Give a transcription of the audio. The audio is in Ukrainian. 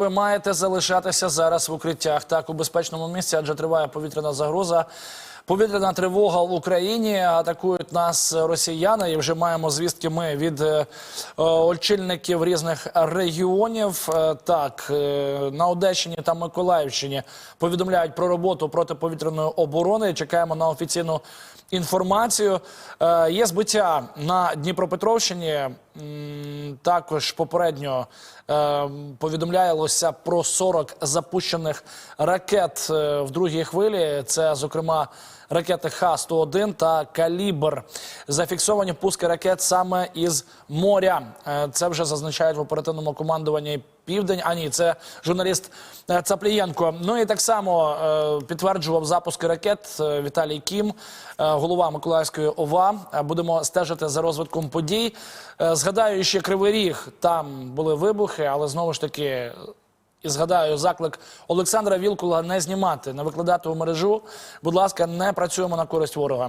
Ви маєте залишатися зараз в укриттях так у безпечному місці, адже триває повітряна загроза. Повітряна тривога в Україні атакують нас росіяни, і вже маємо звістки ми від е, е, очільників різних регіонів. Е, так е, на Одещині та Миколаївщині повідомляють про роботу протиповітряної оборони. Чекаємо на офіційну інформацію. Е, є збиття на Дніпропетровщині. Також попередньо е, повідомлялося про 40 запущених ракет е, в другій хвилі. Це, зокрема, ракети Х-101 та Калібр. Зафіксовані пуски ракет саме із моря. Е, Це вже зазначають в оперативному командуванні Південь. А ні, це журналіст е, Цаплієнко. Ну і так само е, підтверджував запуски ракет е, Віталій Кім, голова Миколаївської ОВА. Будемо стежити за розвитком подій. Згадаю, ще Кривий Ріг, там були вибухи, але знову ж таки. І згадаю заклик Олександра Вілкула не знімати, не викладати у мережу. Будь ласка, не працюємо на користь ворога.